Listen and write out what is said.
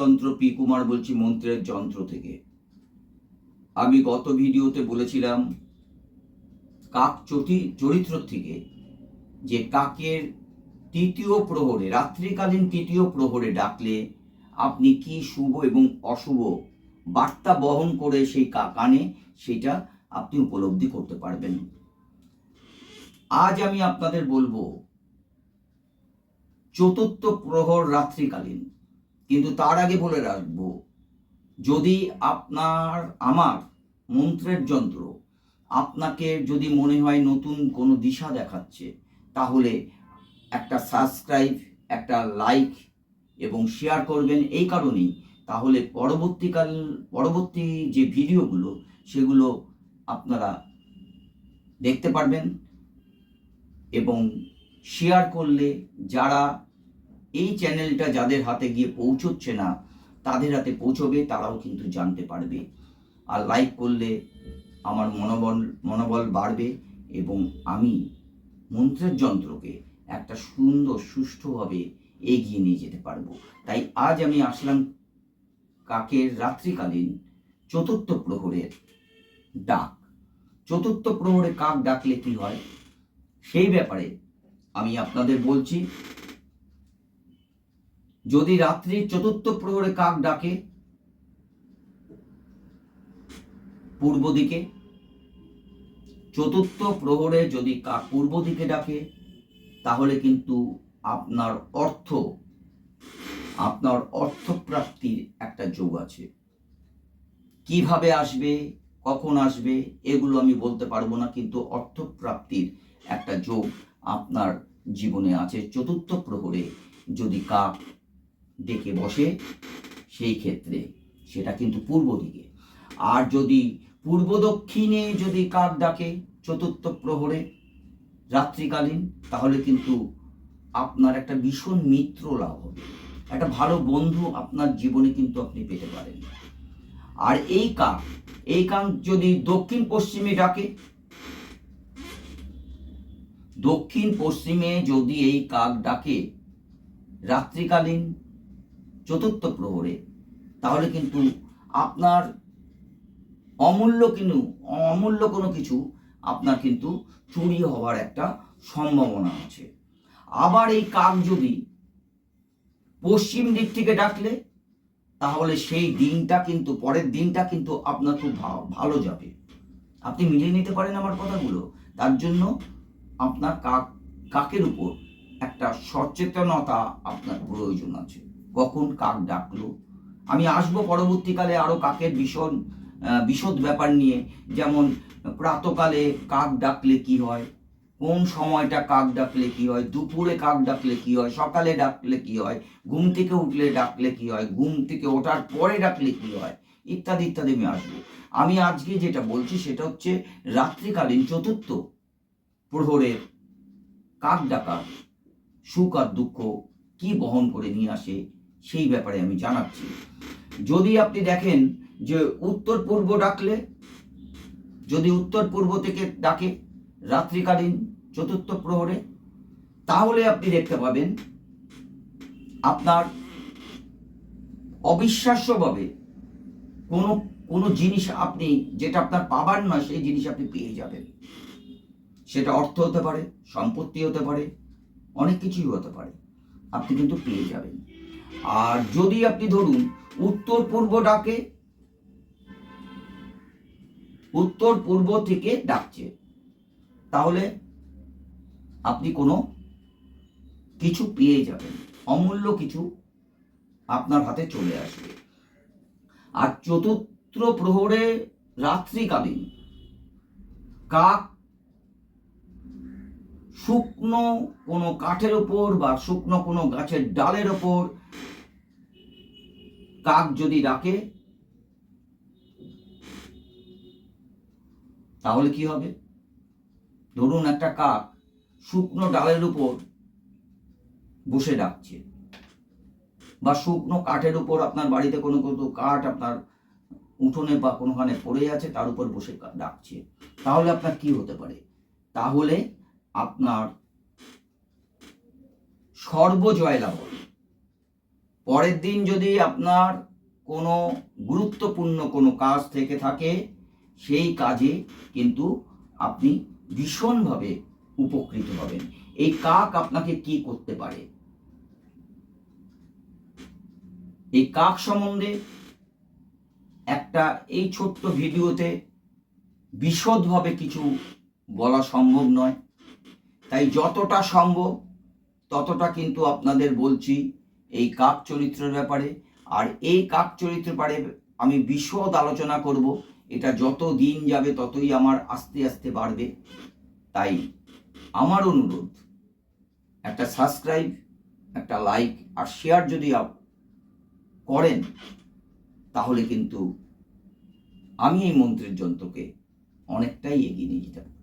বাস্তুতন্ত্র পি কুমার বলছি মন্ত্রের যন্ত্র থেকে। আমি গত ভিডিওতে বলেছিলাম, কাক চটি চরিত্র থেকে যে কাকের তৃতীয় প্রহরে, রাত্রিকালীন তৃতীয় প্রহরে ডাকলে আপনি কি শুভ এবং অশুভ বার্তা বহন করে সেই কা- কানে সেটা আপনি উপলব্ধি করতে পারবেন। আজ আমি আপনাদের বলব, চতুর্থ প্রহর রাত্রিকালীন। কিন্তু তার আগে বলে রাখব, যদি আপনার, আমার মন্ত্রের যন্ত্র আপনাকে যদি মনে হয় নতুন কোনো দিশা দেখাচ্ছে, তাহলে একটা সাবস্ক্রাইব একটা লাইক এবং শেয়ার করবেন এই কারণেই। তাহলে পরবর্তীকাল, পরবর্তী যে ভিডিওগুলো, সেগুলো আপনারা দেখতে পারবেন এবং শেয়ার করলে যারা এই চ্যানেলটা যাদের হাতে গিয়ে পৌঁছচ্ছে না, তাদের হাতে পৌঁছবে, তারাও কিন্তু জানতে পারবে। আর লাইক করলে আমার মনোবল মনোবল বাড়বে এবং আমি মন্ত্রের যন্ত্রকে একটা সুন্দর, সুষ্ঠুভাবে এগিয়ে নিয়ে যেতে পারব। তাই আজ আমি আসলাম কাকের রাত্রিকালীন চতুর্থ প্রহরের ডাক। চতুর্থ প্রহরে কাক ডাকলে কি হয়? সেই ব্যাপারে আমি আপনাদের বলছি যদি রাত্রি চতুর্থ প্রহরে কাক ডাকে, পূর্ব দিকে, চতুর্থ প্রহরে যদি কাক পূর্ব দিকে ডাকে, তাহলে কিন্তু আপনার অর্থ, আপনার অর্থপ্রাপ্তির একটা যোগ আছে। কীভাবে আসবে, কখন আসবে, এগুলো আমি বলতে পারব না, কিন্তু অর্থপ্রাপ্তির একটা যোগ আপনার জীবনে আছে। চতুর্থ প্রহরে যদি কাক ডেকে বসে সেই ক্ষেত্রে, সেটা কিন্তু পূর্ব দিকে। আর যদি পূর্ব দক্ষিণে যদি কাক ডাকে চতুর্থ প্রহরে রাত্রিকালীন, তাহলে কিন্তু আপনার একটা ভীষণ মিত্র লাভ হবে। একটা ভালো বন্ধু আপনার জীবনে কিন্তু আপনি পেতে পারেন। আর এই কাক এই কাক যদি দক্ষিণ পশ্চিমে ডাকে, দক্ষিণ পশ্চিমে যদি এই কাক ডাকে, রাত্রিকালীন চতুর্থ প্রহরে, তাহলে কিন্তু আপনার অমূল্য কিন্তু, অমূল্য কোনো কিছু আপনার কিন্তু চুরি হওয়ার একটা সম্ভাবনা আছে। আবার এই কাক যদি পশ্চিম দিক থেকে ডাকলে, তাহলে সেই দিনটা কিন্তু, পরের দিনটা কিন্তু আপনার খুব ভালো যাবে। আপনি মিলিয়ে নিতে পারেন আমার কথাগুলো। তার জন্য আপনার কাক, কাকের উপর একটা সচেতনতা আপনার প্রয়োজন আছে। কখন কাক ডাকলো? আমি আসব পরবর্তীকালে আরও কাকের ভীষণ বিশদ ব্যাপার নিয়ে, যেমন প্রাতকালে কাক ডাকলে কি হয়? কোন সময়টা কাক ডাকলে কি হয়? দুপুরে কাক ডাকলে কি হয়? সকালে ডাকলে কি হয়? ঘুম থেকে উঠলে ডাকলে কি হয়? ঘুম থেকে ওঠার পরে ডাকলে কি হয়? ইত্যাদি ইত্যাদি আমি আসব। আমি আজকে যেটা বলছি সেটা হচ্ছে রাত্রিকালীন চতুর্থ প্রহরের কাক ডাকা সুখ আর দুঃখ কি বহন করে নিয়ে আসে সেই ব্যাপারে আমি জানাচ্ছি। যদি আপনি দেখেন যে উত্তর পূর্ব ডাকলে, যদি উত্তর পূর্ব থেকে ডাকে রাত্রিকালীন চতুর্থ প্রহরে, তাহলে আপনি দেখতে পাবেন আপনার অবিশ্বাস্যভাবে কোনো কোনো জিনিস আপনি, যেটা আপনার পাবার নয়, সেই জিনিস আপনি পেয়ে যাবেন। সেটা অর্থ হতে পারে, সম্পত্তি হতে পারে, অনেক কিছুই হতে পারে। আপনি কিন্তু পেয়ে যাবেন। আর যদি আপনি ধরুন উত্তর পূর্ব ডাকে, উত্তর পূর্ব থেকে ডাকছে, তাহলে আপনি কোনো কিছু পেয়ে যাবেন, অমূল্য কিছু আপনার হাতে চলে আসবে। আর চতুর্থ প্রহরে রাত্রিকালীন কাক শুকনো কোনো কাঠের ওপর বা শুকনো কোনো গাছের ডালের ওপর কাক যদি ডাকে, তাহলে কি হবে? ধরুন একটা কাক শুকনো ডালের উপর বসে ডাকছে, বা শুকনো কাঠের উপর আপনার বাড়িতে কোনো কোনো কাঠ আপনার উঠোনে বা কোনোখানে পড়ে আছে, তার উপর বসে ডাকছে, তাহলে আপনার কি হতে পারে? তাহলে আপনার সর্বজয় লাভ পরের দিন যদি আপনার কোনো গুরুত্বপূর্ণ কোনো কাজ থেকে থাকে, সেই কাজে কিন্তু আপনি ভীষণভাবে উপকৃত হবেন। এই কাক আপনাকে কি করতে পারে? এই কাক সম্বন্ধে একটা এই ছোট্ট ভিডিওতে বিশদভাবে কিছু বলা সম্ভব নয়। তাই যতটা সম্ভব ততটা কিন্তু আপনাদের বলছি। এই কাক চরিত্রের ব্যাপারে। আর এই কাক চরিত্রের ব্যাপারে আমি বিশদ আলোচনা করব। এটা যত দিন যাবে ততই আমার আস্তে আস্তে বাড়বে। তাই আমার অনুরোধ, একটা সাবস্ক্রাইব একটা লাইক আর শেয়ার যদি করেন, তাহলে কিন্তু আমি এই মন্ত্রের যন্ত্রকে অনেকটাই এগিয়ে নিয়ে যেতে পারব।